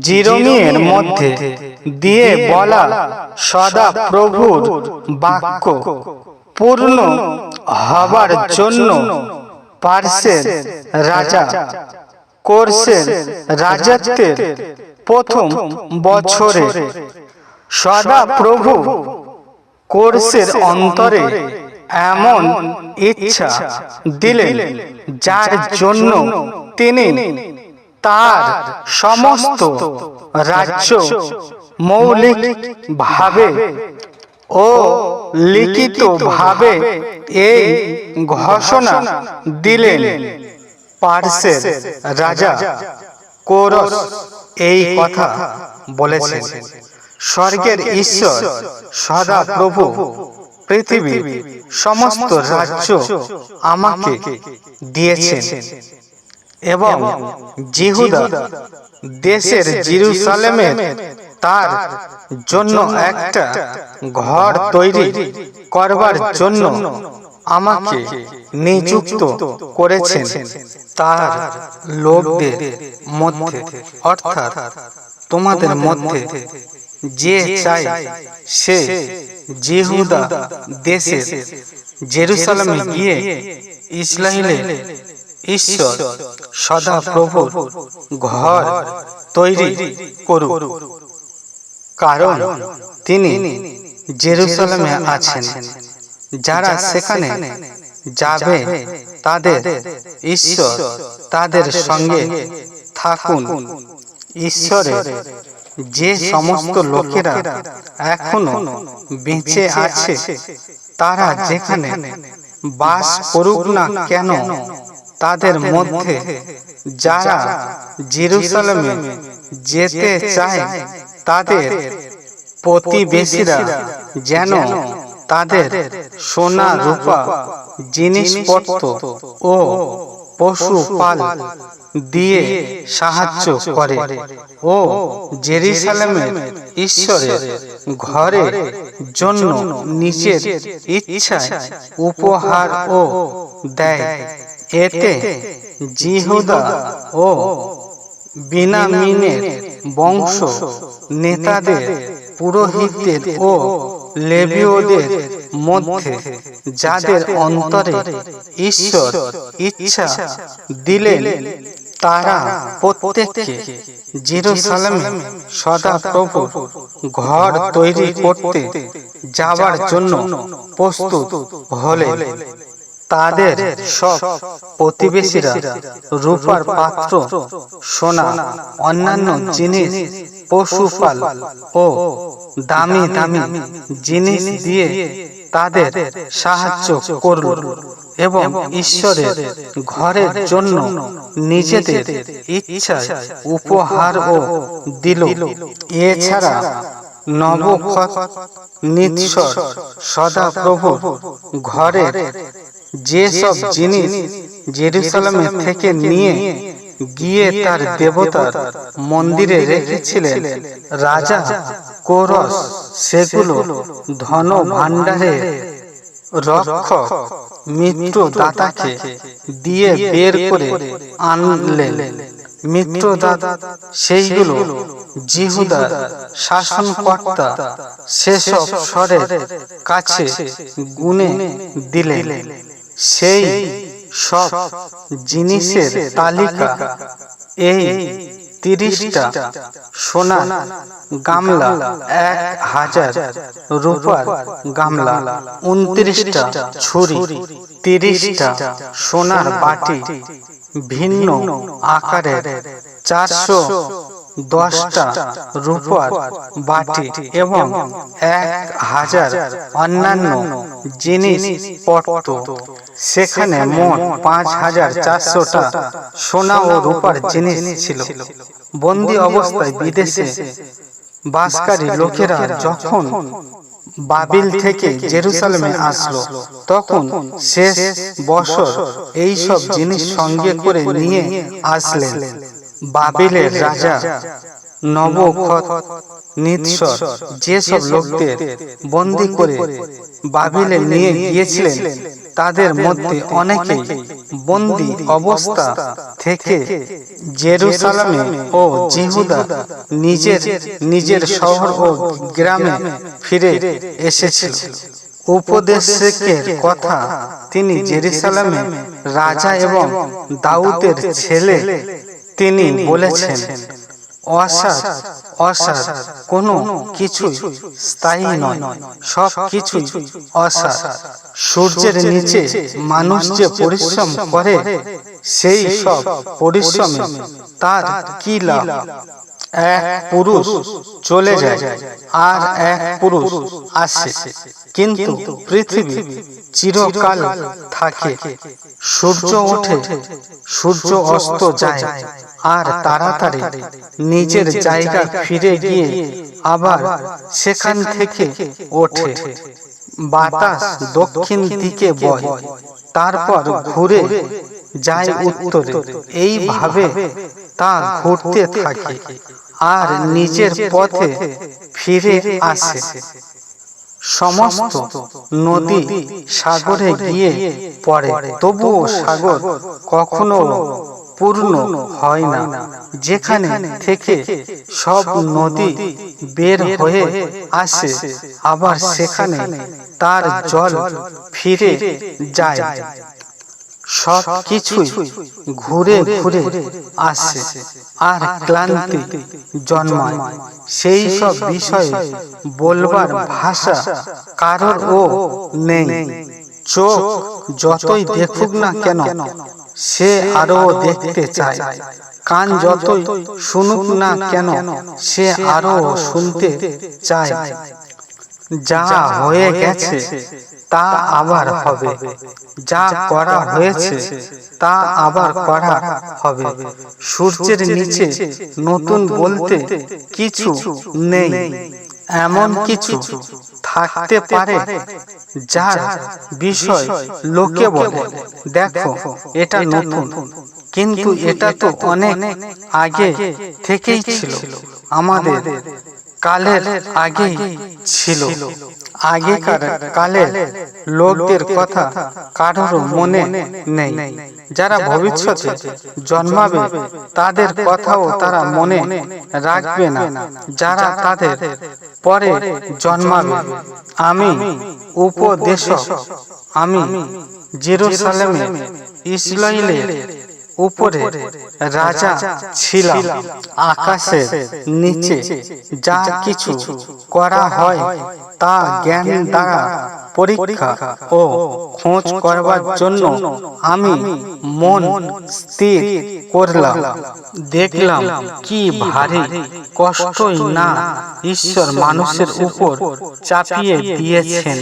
জিরোমিয়ের মধ্যে দিয়ে বলা সদা প্রভুর বাক্য পূর্ণ হবার জন্য পার্সের রাজা কোর্সের রাজত্বের প্রথম বছরে সদা প্রভু কোর্সের অন্তরে এমন ইচ্ছা দিলেন যার জন্য তিনি তার সমস্ত রাজ্য মৌলিক ভাবে ও লিখিত ভাবে এই ঘোষণা দিলেন পার্সের রাজা কোরস। এই কথা বলেছেন। স্বর্গের ঈশ্বর সদা প্রভু পৃথিবীর সমস্ত রাজ্য আমাকে দিয়েছেন। এবং জিহুদা দেশের জেরুসালেমের তার জন্য একটা ঘর তৈরি করবার জন্য আমাকে নিযুক্ত করেছেন তার লোকদের মধ্যে। অর্থাৎ তোমাদের মধ্যে যে চাই সে জিহুদা দেশের জেরুসালামে গিয়ে ইসরায়েলের ঈশ্বর সদা প্রভু ঘর তৈরি করুক। কারণ তিনি জেরুসালেমে আছেন। যারা সেখানে যাবে তাদের ঈশ্বর তাদের সঙ্গে থাকুন। ঈশ্বরের যে সমস্ত লোকেরা এখনও বেঁচে আছে তারা যেখানে বাস করুক না কেন তাদের মধ্যে যারা জেরুসালেমে যেতে চায় তাদের প্রতিবেশীরা যেন তাদের সোনা রূপা জিনিসপত্র ও পশুপাল দিয়ে সাহায্য করে। ও জেরুসালেমের ঈশ্বরের ঘরের জন্য নিজের ইচ্ছায় উপহার ও দেয়। এতে জিহুদা ও বিনামিনের বংশ নেতাদের, পুরোহিতদের ও লেবীয়দের মধ্যে, যাদের অন্তরে ঈশ্বর ইচ্ছা দিলেন, তারা প্রত্যেককে জেরুসালেমে সদা প্রভু ঘর তৈরি করতে যাওয়ার জন্য প্রস্তুত হলে তাদের সব প্রতিবেশীরা রূপার পাত্র সোনা অন্যান্য জিনিস পশুপাল ও দামি দামি জিনিস দিয়ে তাদের সাহায্য করল এবং ঈশ্বরের ঘরের জন্য নিজেদের ইচ্ছায় উপহার ও দিল। এছাড়া নবখত নিৎসর সদাপ্রভু ঘরের যেসব জিনিস জেরুসালামে থেকে নিয়ে গিয়ে তার দেবতার মন্দিরে রেখেছিলেন, রাজা কোরস, সেগুলো ধন ভাণ্ডারে রক্ষক মিত্র দাতাকে দিয়ে বের করে আনলেন। মিত্রদাতা সেইগুলো জিহুদার শাসনকর্তা, সেসব স্বরের কাছে গুনে দিলেন। সেই সব জিনিসের তালিকা, এই তিরিশটা সোনা গামলা, এক হাজার রূপার গামলা, উনত্রিশটা ছুরি, তিরিশটা সোনার বাটি, ভিন্ন আকারের, চারশো দশটা রূপার বাটি এবং এক হাজার অন্যান্য জিনিস পত্র। সেখানে মোট পাঁচ হাজার চারশোটা সোনা ও রূপার জিনিস ছিল। বন্দি অবস্থায় বিদেশে বাসকারী লোকেরা যখন বাবিল থেকে জেরুসালেমে আসলো, তখন শেষ বছর এইসব জিনিস সঙ্গে করে নিয়ে আসলেন। বাবিলের রাজা নবখত যেসব লোকদের বন্দি করে বাবিলে নিয়ে গিয়েছিলেন, তাদের মধ্যে অনেকেই বন্দি অবস্থা থেকে জেরুসালামে ও জিহুদা নিজের নিজের শহর ও গ্রামে ফিরে এসেছিল। উপদেশের কথা তিনি জেরুসালামে রাজা এবং দাউদের ছেলে তিনি বলেছেন অসার অসার কোনো কিছুই স্থায়ী নয় সব কিছুই অসার সূর্যের নিচে মানুষ যে পরিশ্রম করে সেই সব পরিশ্রমে তার কি লাভ? এক পুরুষ চলে যায় আর এক পুরুষ আসে। কিন্তু পৃথিবী চিরকাল থাকে। সূর্য ওঠে সূর্য অস্ত যায়। আর তাড়াতাড়ি নিজের জায়গা ফিরে গিয়ে আবার সেখান থেকে ওঠে। বাতাস দক্ষিণ দিকে বয়। তারপর ঘুরে যায় উত্তরে। এইভাবে তা ঘুরতে থাকে। আর নিজের পথে ফিরে আসে। সমস্ত নদী সাগরে গিয়ে পড়ে। তবুও সাগর কখনো পূর্ণ হয় না। যেখানে থেকে সব নদী বের হয়ে আসে। আবার সেখানে তার জল ফিরে যায়। সব কিছুই ঘুরে ঘুরে আসে। আর ক্লান্তি জন্মায়। সেই সব বিষয়ে বলবার ভাষা কারোর ও নেই। চোখ যতই দেখুক না কেন সে আরও দেখতে চায়। কান যতই শুনুক না কেন, সে আরও শুনতে চায়। যা হয়ে গেছে, তা আবার হবে। যা করা হয়েছে, তা আবার করা হবে। সূর্যের নিচে নতুন বলতে কিছু নেই। এমন কিছু থাকতে পারে যার বিষয় লোকে বলে। দেখো এটা নতুন। কিন্তু এটা তো অনেক আগে থেকেই ছিল। আমাদের কালের আগেই ছিল। আগেকার কালের লোকদের কথা কারোর মনে নেই। যারা ভবিষ্যতে জন্মাবে তাদের কথাও তারা মনে রাখবে না। যারা তাদের পরে জন্মাবে। আমি উপদেশক। আমি জেরুসালেমে ইসরায়েলের উপরে রাজা ছিলাম। আকাশের নিচে যা কিছু করা হয় তা জ্ঞান দ্বারা পরীক্ষা ও খোঁজ করবার জন্য আমি মন স্থির করলাম। দেখলাম কি ভারী কষ্টই না ঈশ্বর মানুষের উপর চাপিয়ে দিয়েছেন।